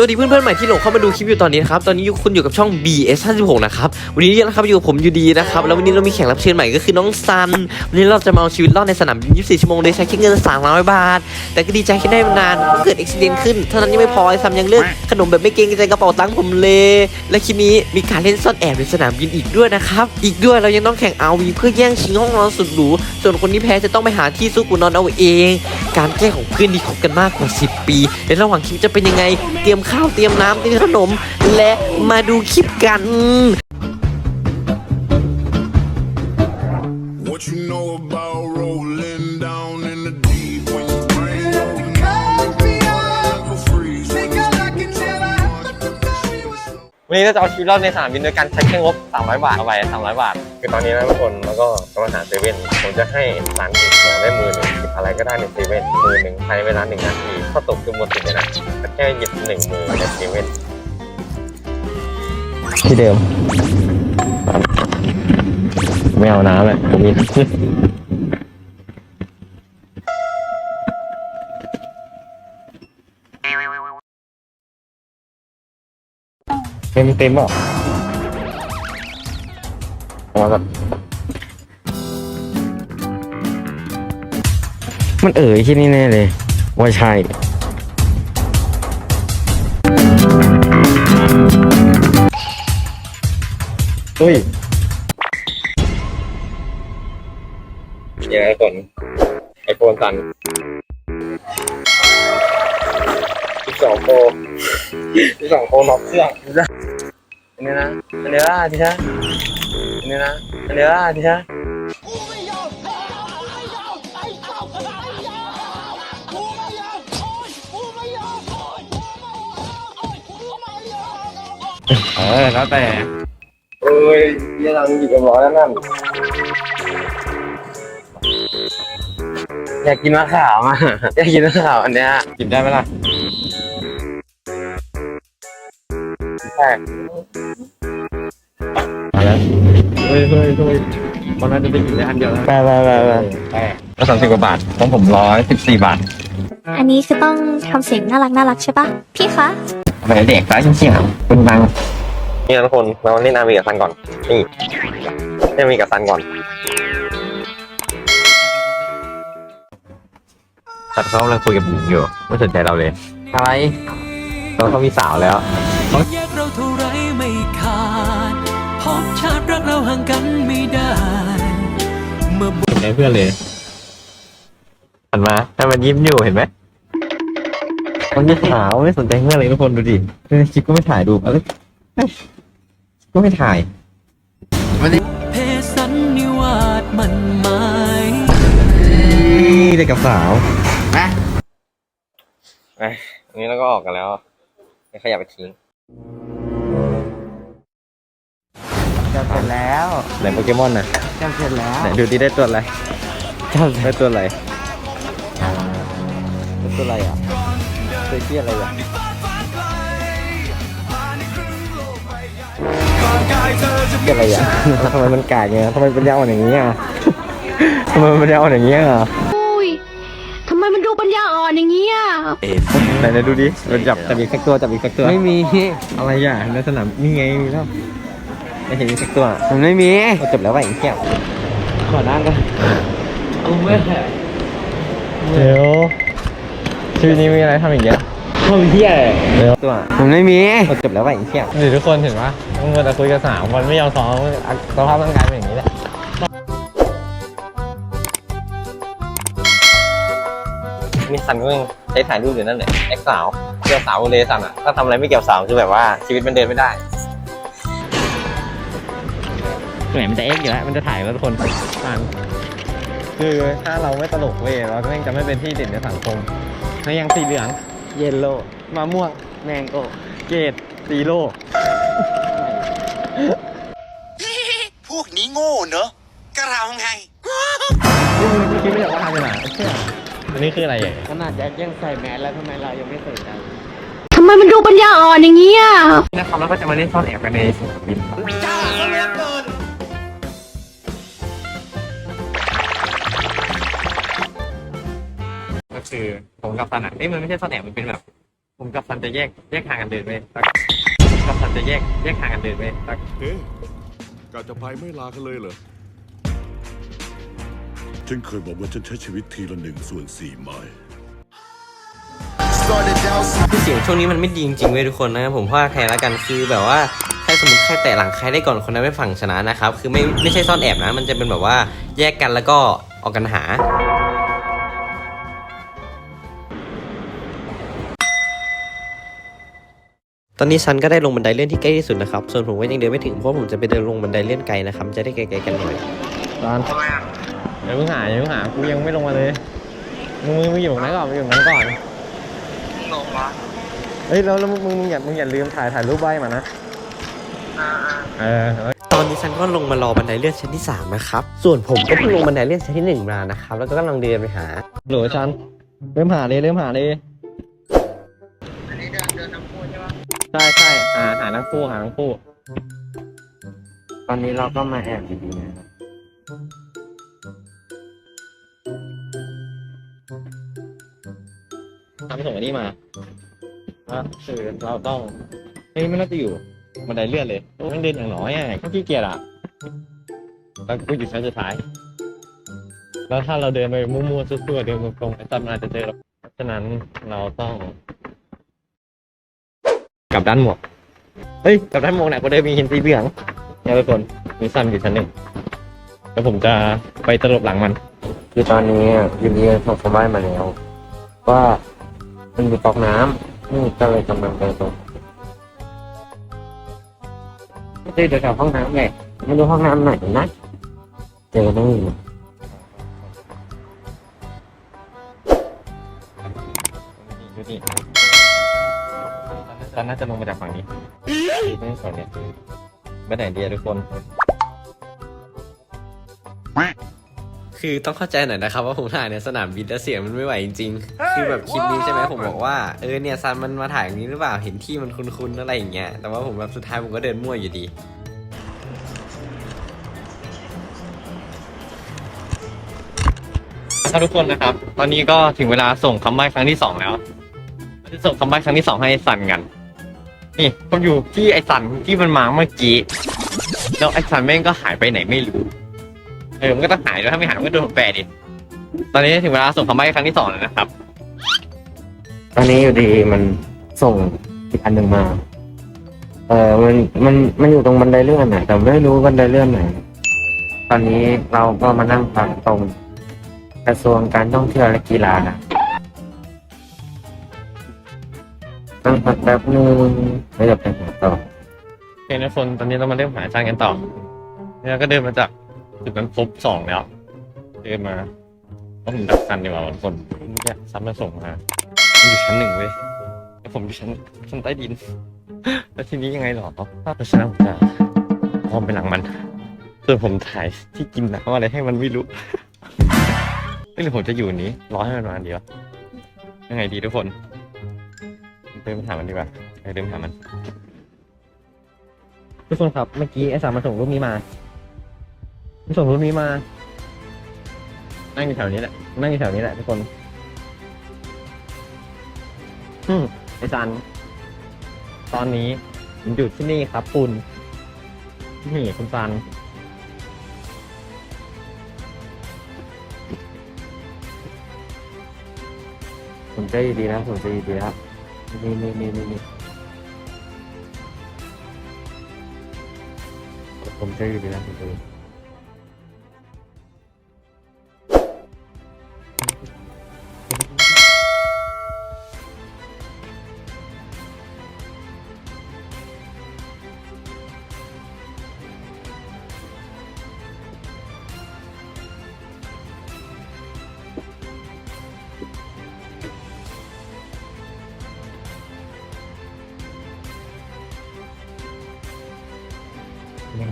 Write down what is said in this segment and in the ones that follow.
สวัสดีเพื่อนๆใหม่ที่หลงเข้ามาดูคลิปอยู่ตอนนี้นะครับ ตอนนี้คุณอยู่กับช่อง BS 56นะครับ วันนี้นะครับอยู่กับผมอยู่ดีนะครับ แล้ววันนี้เรามีแขกรับเชิญใหม่ก็คือน้องซัน วันนี้เราจะมาเอาชีวิตรอดในสนามบิน 24 ชั่วโมงโดยใช้แค่เงิน 300 บาท แต่ก็ดีใจที่ได้มานานเพราะเกิดอุบิเหตุขึ้น เท่านั้นยังไม่พอไอซัมยังเลือกขนมแบบไม่เกรงใจกระเป๋าตังค์ผมเลย และคลิปนี้มีการเล่นซ่อนแอบในสนามบินอีกด้วยนะครับ อีกด้วยเรายังต้องแข่ง RV เพื่อแย่งชิงห้องนอนสุดหรู ส่วนคนที่แพ้จะต้องไปหาที่ซุกหัวนอนเอาเอง การแก้ของเพื่อนที่คบกันมากกว่า 10 ปีในระหว่างคลิปจะเป็นยังไงเตรียมข้าวเตรียมน้ำเตรียมขนม และมาดูคลิปกัน What you know about rolling down in the deep when your brain goes numb, never freeze when it's วันนี้เราจะเอาชีวิตรอดในสนามบินโดยการใช้แค่งบ 300 บาทเอาไป300 บาท คือตอนนี้นะทุกคนแล้วก็กำลังหาเซเว่นผมจะให้ร้านหยิบของได้มือหนึ่งหยิบอะไรก็ได้ในเซเว่นมือหนึ่งภายในเวลาหนึ่งนาทีถ้าตกคือหมดสิทธิ์เลยนะแค่หยิบหนึ่งมือในเซเว่นที่เดิม ไม่เอาน้ำเลยผมมีเต็มเต็มอะ มาแบบมันเอ๋ยที่นี่แน่เลย ว่าใช่เฮ้ยยังไงก่อนไอโฟนตันอีกสองโปรอีกสองโปรล็อกเครื่องอันนี้นะอันนี้ละทีนะอั นนี้นะอันนี้ละทีนะเออแล้วแต่เอ้ยยังรังอยู่กับร้อยแล้วนั่นอยากกินมะขามอะอยากกินมะขามอันเนี้ยกินได้ไหมล่ะใช่ มาแล้วเฮ้ยเฮ้ยเฮ้ยมันน่าจะได้กินได้อันเดียวแล้วไปไปไปไปแต่ก็สามสิบกว่าบาทของผมร้อยสิบสี่บาท อันนี้คือต้องทำเสียงน่ารักน่ารักใช่ปะพี่คะไปเด็กร้านเชี่ยคุณบังนี่นะทุกคนเราเล่นนาวีกับซันก่อนนี่เล่นนาวีกับซันก่อนตัดเขากำลังคุยกับหญิงอยู่ไม่สนใจเราเลยอะไรเราเขามีสาวแล้ว ชาติรักเราห่างกันไม่ได้เมื่อสนใจเพื่อนเลยหันมาถ้ามันยิ้มอยู่เห็นไหมมันจะขาวไม่สนใจเพื่อนเลยทุกคนดูดิในคลิปก็ไม่ถ่ายดูอะไรเอ้ยก็ไม่ถ่ายเพสันนิวาสมันหมายนี่เด็กกับสาวอันนี้เราก็ออกกันแล้วไม่ขยับไปทิ้ง จะเสร็จแล้วไหนโปเกมอนนะจะเสร็จแล้วไหนดูดีได้ตัวอะไรได้ตัวอะไรได้ตัวอะไรอะตัวที่อะไรอะเป็นอะไรอะทำไมมันกาดเงี้ยทำไมเป็นยาอ่อนอย่างเงี้ยทำไมมันเป็นยาอ่อนอย่างเงี้ยอุ้ยทำไมมันดูปัญญาอ่อนอย่างนี้อะไหนไหนดูดิมันจับจับอีกสักตัวจับอีกสักตัว ไม่มี อะไรอะในสนามนี่ไงมีแล้ว ไม่เห็นอีกสักตัวมันไม่มีจบแล้วว่ะไอ้แก้วขอนั่งกันเดี๋ยวชีวิตนี้มีอะไรทำอีกเยอะทำเที่ยเดี๋ยวตัวมันไม่มีจบแล้วว่ะไอ้แก้วเดี๋ยวทุกคนเห็นปะต้องมาคุยกันสามวันไม่ยอมซ้อมสภาพร่างกายเป็นอย่างนี้แหละนี่สันก็ยังใช้ถ่ายรูปอยู่นั่นแหละแอคสาวเกี่ยวสาวเลยสันอะถ้าทำอะไรไม่เกี่ยวสาวคือแบบว่าชีวิตมันเดินไม่ได้ เหมือนมันจะเอ็กอยู่แล้วมันจะถ่ายแล้วทุกคนอ่านคือถ้าเราไม่ตลกเว้ยเราก็ยังจะไม่เป็นที่เด่นในสังคมในยังสีเหลือง เยลโล่มะม่วง แมงโก้เกดซีโร่พวกนี้โง่เนอะก็เราไงนี่มึงคิดไม่ออกว่าทำเป็นอะไรเชี่ยอันนี้คืออะไรอะทำไมมันดูปัญญาอ่อนอย่างนี้อะนะครับแล้วก็จะมาเล่นซ่อนแอบกันในสนามบินจ้าซะเหลือเกิน คือผมกับซันอะเอ้ยมันไม่ใช่ซ่อนแอบมันเป็นแบบ ผมกับซันจะแยกแยกทางกันเดินไปสักผมกับซันจะแยกแยกทางกันเดินไปสักเอ๊ะกะจะไปไม่ลากันเลยเหรอ ฉันเคยบอกว่าฉันใช้ชีวิตทีละหนึ่งส่วนสี่ไม้ Started out คือเสียงช่วงนี้มันไม่ดีจริงๆเว้ยทุกคนนะครับผมว่าใครละกันคือแบบว่าใครสมมติใครแตะหลังใครได้ก่อนคนนั้นไม่ฝั่งชนะนะครับคือไม่ไม่ใช่ซ่อนแอบนะ มันจะเป็นแบบว่าแยกกันแล้วก็ออกกันหา ตอนนี้ซันก็ได้ลงบันไดเลื่อนที่ใกล้ที่สุดนะครับ ส่วนผมก็ยังเดินไม่ถึงเพราะผมจะไปเดินลงบันไดเลื่อนไกลนะครับ จะได้ไกลๆกันหน่อยซันอย่าเพิ่งหาอย่าเพิ่งหากูยังไม่ลงมาเลยมึงมึงมึงอยู่ตรงนั้นก่อนมึงอยู่ตรงนั้นก่อนลงมาเฮ้ยแล้วแล้วมึงมึงมึงอย่ามึงอย่าลืมถ่ายถ่ายรูปใบมานะเออเออตอนนี้ซันก็ลงมารอบันไดเลื่อนชั้นที่สามนะครับ ส่วนผมก็เพิ่งลงบันไดเลื่อนชั้นที่หนึ่งมานะครับ แล้วก็กำลังเดินไปหาโหลชันเริ่มหาเลยเริ่มหาเลย ใช่ใช่หาหาทั้งคู่หาทั้งคู่ ตอนนี้เราก็มาแอบดีๆนะครับทำส่งอันนี้มาว่าคือเราต้องเฮ้ยไม่น่าจะอยู่บันไดเลื่อนเลยโอ้ยเดินอย่างน้อยอะก็ขี้เกียจอะแล้วกูอยู่ชั้นสุดท้าย แล้วถ้าเราเดินไปมั่วๆซั่วๆเดินตรงๆไอ้ตั้มอาจจะเจอเราเพราะฉะนั้นเราต้อง กลับด้านหมวก เฮ้ยกลับด้านหมวกเนี่ยกูได้มีหินสีเหลืองเนี่ยทุกคนมีซ้ำอยู่ชั้นหนึ่งแล้วผมจะไปตลบหลังมัน คือตอนนี้ยูนีส่งสมัยมาแล้ว ว่ามันมีก๊อกน้ำนี่ก็เลยกำลังไปตรงไม่ได้เดินกลับห้องน้ำไงไม่รู้ห้องน้ำไหนนะ เจอไม่มีดูนี่ ตอนน่าจะลงมาจากฝั่งนี้ไม่สนเนี่ยไปไหนดีอะทุกคน คือต้องเข้าใจหน่อยนะครับว่าผมถ่ายในสนามบินแล้วเสียงมันไม่ไหวจริงๆ คือแบบคลิปนี้ใช่ไหมผมบอกว่าเออเนี่ยซันมันมาถ่ายอย่างนี้หรือเปล่าเห็นที่มันคุ้นๆอะไรอย่างเงี้ยแต่ว่าผมแบบสุดท้ายผมก็เดินมั่วอยู่ดี ถ้าทุกคนนะครับ ตอนนี้ก็ถึงเวลาส่งคำใบ้ครั้งที่สองแล้วเราจะส่งคำใบ้ครั้งที่สองให้ไอ้สันกัน นี่ผมอยู่ที่ไอสันที่มันมาเมื่อกี้แล้วไอสันแม่งก็หายไปไหนไม่รู้เออมันก็ต้องหายด้วถ้าไม่หายมันก็โดนผมแปะดิตอนนี้ถึงเวลาส่งคำใบ้ครั้งที่สองแล้วนะครับ ตอนนี้อยู่ดีมันส่งอีกอันหนึ่งมา เออมันมันมันอยู่ตรงบันไดเลื่อนน่ะ แต่ไม่รู้บันไดเลื่อนไหน ตอนนี้เราก็มานั่งพักตรง กระทรวงการท่องเที่ยวและกีฬานะ นั่งพักแป๊บนึงแล้วจะไปหาต่อโอเคนะคนตอนนี้เรามาเริ่มหาอาจารย์กันต่อเนี่ยก็เดินมาจากจุดนั้นครบสองแล้วเดินมาก็ผมดักซันดีกว่าทุกคนเนี่ยซันมาส่งมามันอยู่ชั้นหนึ่งเว้ยแล้วผมอยู่ชั้นชั้นใต้ดิน แล้วทีนี้ยังไงหรอเพราะฉะนั้นผมจะพร้อมไปหลังมันส่วนผมถ่ายที่กินน้ำอะไรให้มันไม่รู้เอ้ยหรือผมจะอยู่นี้รอให้มันมาเดียวยังไงดีทุกคน ดินไปถามมันดีกว่าเดินไปถามมันทุกคนครับเมื่อกี้ไอ้สามมาส่งรูปนี้มามันส่งรูปนี้มา นั่งอยู่แถวนี้แหละ นั่งอยู่แถวนี้แหละทุกคน อืมไอ้ซันตอนนี้ผมอยู่ที่นี่ครับคุณนี่คุณซันผมใจดีแล้วผมใจดีแล้ว นี่นี่นี่นี่นี่ผมใจดีแล้วผมใจดี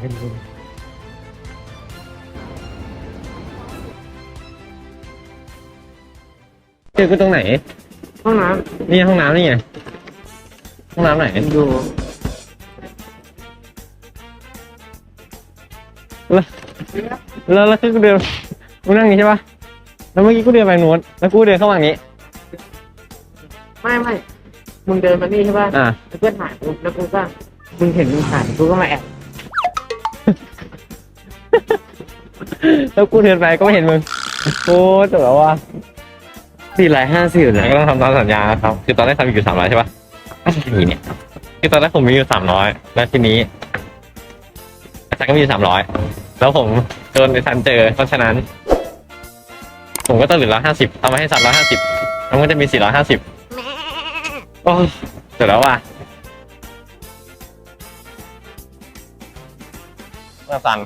ยังไม่รู้เจอกูตรงไหน ห้องน้นี่ห้องน้ำนี่ไง ห้องน้ำไหนำอยู่แล้วแล้วคือกูเดินกูนั่งนี่ใช่ปะแล้วเมื่อกี้กูเดินไปนู้นแล้วกูเดินเข้ามาอย่างนี้ ไม่ไม่มึงเดินมานี่ใช่ป่ะอ่า แล้วเพื่อนถ่ายปุ๊บแล้วกูก็มึงเห็นมึงถ่ายกูก็มาแอบ แล้วกูเดินไปก็ไม่เห็นมึงโอ้แต่แบบว่าสี่ร้อยห้าสิบนนะก็ต้องทำตามสัญญาครับ คือตอนแรกทำอยู่สามร้อยใช่ปะทีนี้เนี่ย คือตอนแรกผมมีอยู่สามร้อยแล้วทีนี้อาจารย์ก็มีอยู่สามร้อยแล้วผมโดนไอ้ซันเจอ เพราะฉะนั้น ผมก็ต้องเหลือร้อยห้าสิบเอามาให้ซันร้อยห้าสิบแล้วมันก็จะมีสี่ร้อยห้าสิบโอ้ยเสร็จแล้วว่ะมาซัน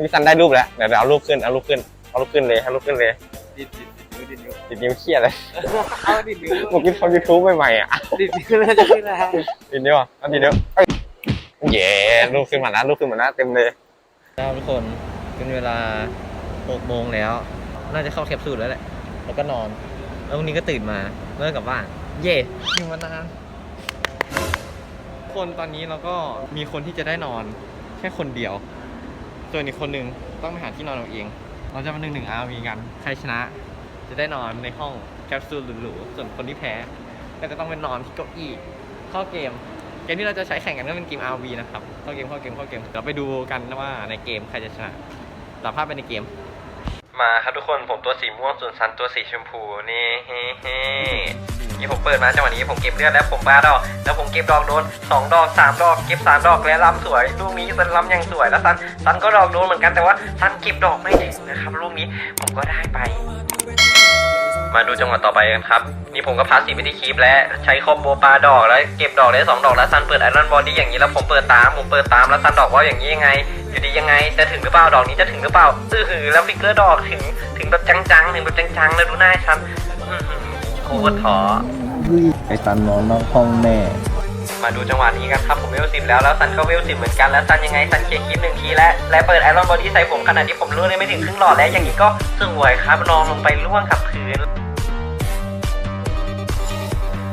นี่ซันได้รูปแล้วเดี๋ยวเดี๋ยวเอารูปขึ้นเอารูปขึ้นเอารูปขึ้นเลยเอารูปขึ้นเลยติดนิ้วเครียดเลยผมกินทำยูทูบใหม่ๆอะดิบขึ้นแล้วจะขึ้นแล้วติดนิ้วอะเอาติดนิ้วเอ้ยเย้รูปขึ้นมาแล้วรูปขึ้นมาแล้วเต็มเลยครับทุกคนเป็นเวลาหกโมงแล้ว น่าจะเข้าแคปซูลแล้วแหละ แล้วก็นอน แล้ววันนี้ก็ตื่นมาเลิกกลับบ้าน เย่อยู่มานานคนตอนนี้เราก็มีคนที่จะได้นอน แค่คนเดียว ส่วนอีกคนหนึ่งต้องไปหาที่นอนเอาเอง เราจะมาหนึ่งหนึ่งอาร์วีกัน ใครชนะ จะได้นอนในห้องแคปซูลหรูๆส่วนคนที่แพ้ก็จะต้องไปนอนที่เก้าอี้เข้าเกม เกมที่เราจะใช้แข่งกันก็เป็นเกม RV นะครับเข้าเกมเข้าเกมเข้าเกมเดี๋ยวไปดูกันนะว่าในเกมใครจะชนะตัดภาพไปในเกม มาครับทุกคนผมตัวสีม่วงส่วนซันตัวสีชมพูนี่เฮ้เฮ้ นี่ผมเปิดมาจังหวะนี้ผมเก็บเลือดแล้วผมปาดอก แล้วผมเก็บดอกโดนสองดอกสามดอกเก็บสามดอกและล้ำสวยลูกนี้ซันล้ำย่างสวยแล้วซันซันก็ดอกโดนเหมือนกันแต่ว่าซันเก็บดอกไม่ถึงนะครับลูกนี้ผมก็ได้ไป มาดูจังหวะต่อไปกันครับนี่ผมก็พาสีไปที่คีปและใช้คอมโบปลาดอกแล้วเก็บดอกได้สองดอกแล้วซันเปิดไอรอนบอดี้อย่างนี้แล้วผมเปิดตามผมเปิดตามแล้วซันดอกว่าอย่างนี้ยังไงอยู่ดียังไงจะถึงหรือเปล่าดอกนี้จะถึงหรือเปล่าอื้อหือแล้วฟิกเกอร์ดอกถึงถึงแบบจังๆถึงแบบจังๆแล้วดูหน้าซันอื้อหือโคตรท้อไอ้ตันนอนนอกห้องแน่มาดูจังหวะนี้กันครับผมเวลสิบแล้วแล้วซันก็เวลสิบเหมือนกันแล้วซันยังไงซันเคลียร์คลิปหนึ่งทีและและเปิดไอรอนบอดี้ใส่ผมขนาดที่ผมล่วงได้ไม่ถึงครึ่งหลอดแล้วอย่างนี้ก็สวยครับนอนลงไปล่วงกับพื้น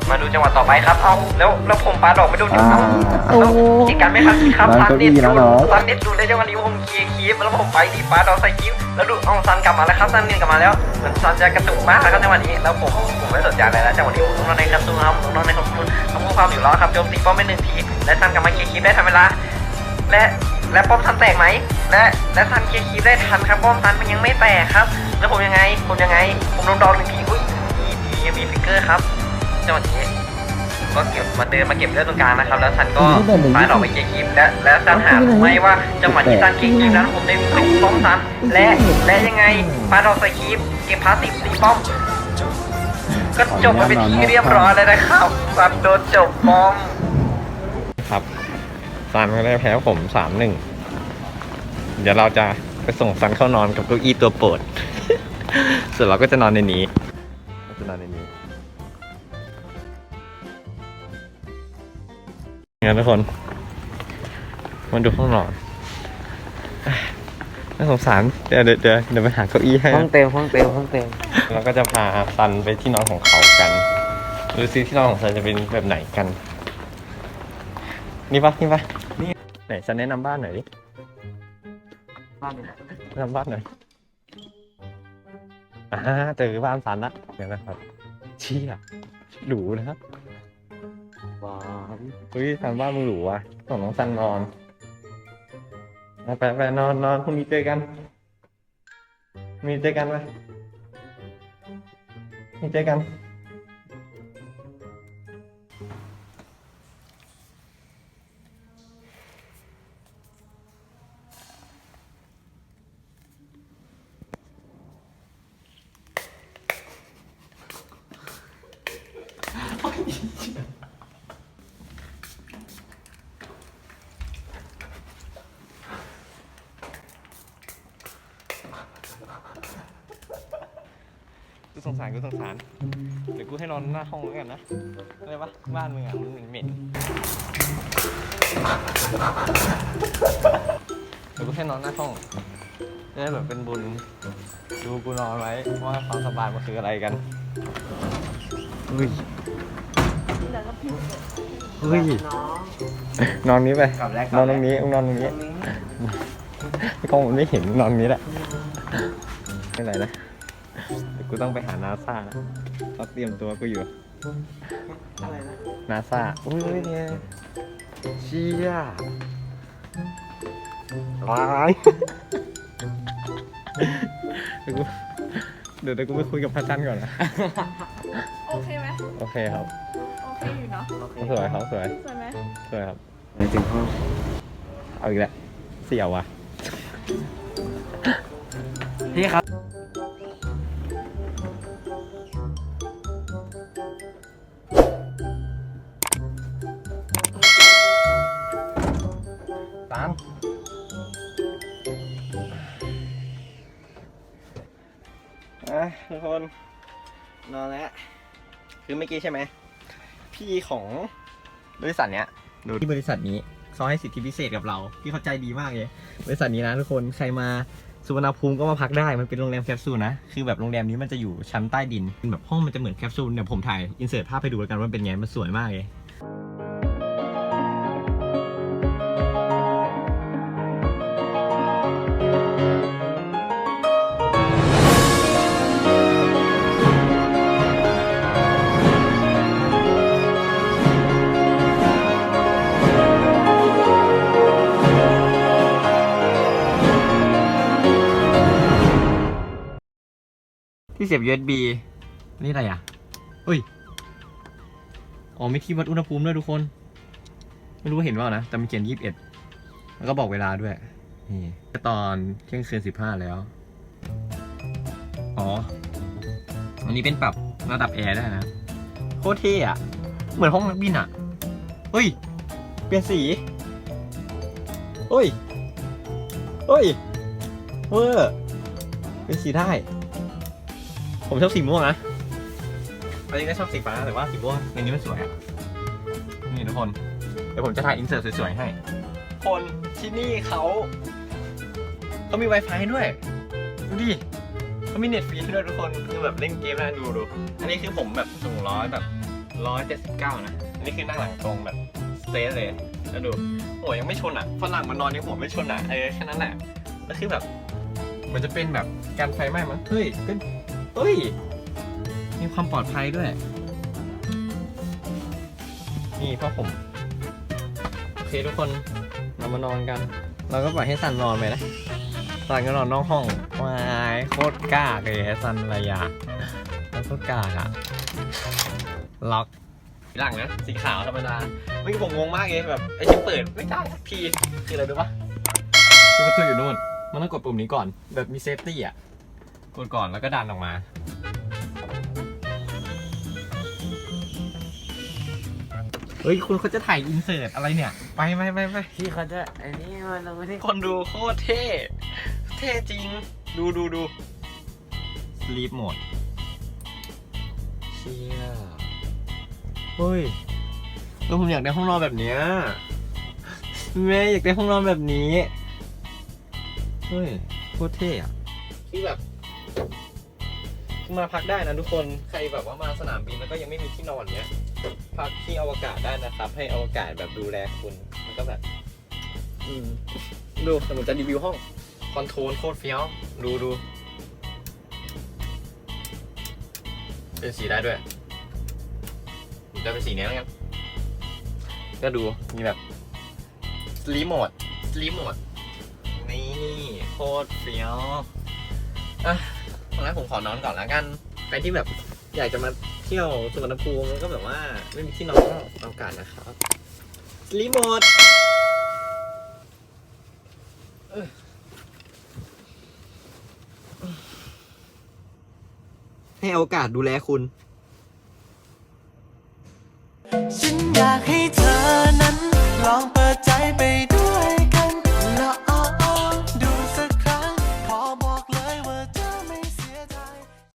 มาดูจังหวะต่อไปครับ เอาแล้วแล้วผมปาดอกไม่โดนจุดเอาอ่าแล้วเหตุการณ์ไม่คาดคิดครับร้านซันเด็ดเก้าอี้ดูแล้วเนอะซันเด็ดดูได้จังหวะนี้ผมเคลียร์คลิปแล้วผมไปดีปาดอกใส่คลิปแล้วดูเอาซันกลับมาแล้วครับซันเงินกลับมาแล้วเหมือนซันจะกระตุกมากแล้วครับจังหวะนี้แล้วผมผมไม่สนใจอะไรแล้วจังหวะนี้ผมนอนในกระตุ้นครับผมนอนในกระตุ้นทำความอยู่รอดครับโจมตีป้อมไปหนึ่งทีและซันกลับมาเคลียร์คลิปได้ทันเวลาและและป้อมซันแตกไหมและและซันเคลียร์คลิปได้ทันครับป้อมซันมันยังไม่แตกครับ แล้วผมยังไงผมยังไงผมโดนดอกหนึ่งทีอุ้ยดีดีมีฟิกเกอร์ครับ จังหวะนี้ ก็เก็บมาเดินมาเก็บเลือดตรงกลางนะครับ แล้วซันก็ปาดออกไปเคลียร์คลิปและและซันหาไม่ว่าจังหวะที่ซันเคลียร์คลิปนั้นผมได้วิ่งป้อมซันและและยังไงปาดออกใส่คลิปเก็บพาสติฟตีป้อมก็จบมาเป็นที่เรียบร้อยเลยนะครับซันโดนจบป้อมครับซันก็ได้แพ้ผมสามหนึ่งเดี๋ยวเราจะไปส่งซันเข้านอนกับเก้าอี้ตัวโปรด ส่วนเราก็จะนอนในนี้เราจะนอนในนี้ งั้นทุกคนมาดูห้องนอนน่าสงสารเดี๋ยวเดี๋ยวเดี๋ยวเดี๋ยวไปหาเก้าอี้ให้ห้องเต็มห้องเต็มห้องเต็มเราก็จะพาซันไปที่นอนของเขากันดูซิที่นอนของซันจะเป็นแบบไหนกัน นี่ปะนี่ปะนี่ไหนซันแนะนำบ้านหน่อยดิบ้านอยู่ไหนแนะนำบ้านหน่อยอ่าเจอบ้านซันละเดี๋ยวนะครับเชี่ยหรูนะครับ ว้าวเฮ้ยซันบ้านมึงหรูว่ะส่งน้องซันนอนไปไปไปนอนนอนพรุ่งนี้เจอกันมีเจอกันไหมมีเจอกัน สงสารกูสงสารเดี๋ยวกูให้นอนหน้าห้องแล้วกันนะอะไรปะบ้านมึงอะมันเหม็นเดี๋ยวกูให้นอนหน้าห้องจะได้แบบเป็นบุญดูกูนอนไว้ว่าความสบายมันคืออะไรกันเฮ้ยเฮ้ยนอนนี้ไปกลับแล้วกนลัอบนตแล้รวงนี้นอนตรงนี้กล้องมันไม่เห็นนอนตรงนี้แหละไม่เป็นไรนะเดี๋ยวกู ต้องไปหานาซาแล้วเขาเตรียมตัวกูอยู่ อะไรนะนาซาอุ้ยเนี่ยเชี่ยว้ายเดี๋ยวกูเดี๋ยวเดี๋ยวกูไปคุยกับพระจันทร์ก่อนนะ โอเคไหมโอเคครับโอเคอยู่เนาะสวยครับสวยสวยไหมสวยครับไปถึงห้องเอาอีกแล้วเสี่ยวว่ะ กี้ใช่ไหม พี่ของบริษัทเนี้ยดูที่บริษัทนี้เขาให้สิทธิพิเศษกับเรา พี่เข้าใจดีมากเลย บริษัทนี้นะทุกคนใครมาสุวรรณภูมิก็มาพักได้ มันเป็นโรงแรมแคปซูลนะ คือแบบโรงแรมนี้มันจะอยู่ชั้นใต้ดินเป็นแบบห้องมันจะเหมือนแคปซูลเดี๋ยวผมถ่ายอินเสิร์ตภาพให้ดูแล้วกันว่าเป็นไง มันสวยมากเลย ที่เสียบ USB นี่อะไรอะเฮ้ย อ๋อมีที่วัดอุณหภูมิด้วยทุกคน ไม่รู้ว่าเห็นว่านะ แต่มันเขียน21แล้วก็บอกเวลาด้วย นี่ตอนเที่ยงคืน15แล้ว อ๋อ อันนี้เป็นปรับระดับแอร์ได้นะ โคตรเท่อะเหมือนห้องนักบินอะเฮ้ย เปลี่ยนสีเฮ้ยเฮ้ยเวอร์เป็นสีได้ ผมชอบสีม่วงนะอันนี้ก็ชอบสีฟ้าแต่ว่าสีม่วงในนี้มันสวยอะนี่ทุกคน เดี๋ยวผมจะถ่ายอินเสิร์ตสวยๆให้ คนที่นี่เขาเขามี Wi-Fi ให้ด้วย ดูดิเขามีเน็ตฟรีให้ด้วยทุกคนคือแบบเล่นเกมนะดูดู อันนี้คือผมแบบสูงร้อยแบบร้อยเจ็ดสิบเก้านะ อันนี้คือนั่งหลังตรงแบบสเตทเลยแล้วดูหัวยังไม่ชนอะฝรั่งมันนอนยังหัวไม่ชนอะเออแค่นั้นแหละแล้วคือแบบ มันจะเป็นแบบการไฟไหม้มั้งเฮ้ยเป็น เฮ้ย มีความปลอดภัยด้วย นี่พ่อผม โอเคทุกคนเรามานอนกัน เราก็ปล่อยให้ซันนอนไปนะซันก็นอนนอกห้องวายโคตรกล้ากเลยไอ้ซันระยะมันโคตรกล้าอะล็อกหลังนะสีขาวธรรมดาเมื่อกี้ผมงงมากเลยแบบไอ้ที่เปิดไม่ได้สักทีคืออะไรรู้ปะคือประตูอยู่นู่น มันต้องกดปุ่มนี้ก่อน แบบมีเซฟตี้อะ กดก่อนแล้วก็ดันออกมา เฮ้ย คุณเขาจะถ่ายอินเสิร์ตอะไรเนี่ย ไปไปไปไปพี่เขาจะอันนี้มันเราไม่ได้คนดูโคตรเท่ เท่จริง ดูดูดู sleep mode เชี่ยเฮ้ยเออผมอยากได้ห้องนอนแบบเนี้ยแม่อยากได้ห้องนอนแบบนี้ เฮ้ยโคตรเท่อะ คือแบบ มาพักได้นะทุกคนใครแบบว่ามาสนามบินแล้วก็ยังไม่มีที่นอนเนี้ยพักที่อวกาศได้นะครับ ให้อวกาศแบบดูแลคุณมันก็แบบอืมดูแต่ผมจะรีวิวห้องคอนโทรลโคตรเฟี้ยวดูดูเป็นสีได้ด้วยผมจะเป็นสีนี้แล้วกันก็ดูมีแบบ sleep mode sleep mode นี่โคตรเฟี้ยวอะ งแรกผมขอนอนก่อนแล้วกัน ใครที่แบบอยากจะมาเที่ยวสุวรรณภูมิก็แบบว่าไม่มีที่นอนก็เอากานนะครับรีโมทให้โอกาสดูแลคุณ ฉันอยากให้เธอนั้น ลองเปิดใจไปด้วย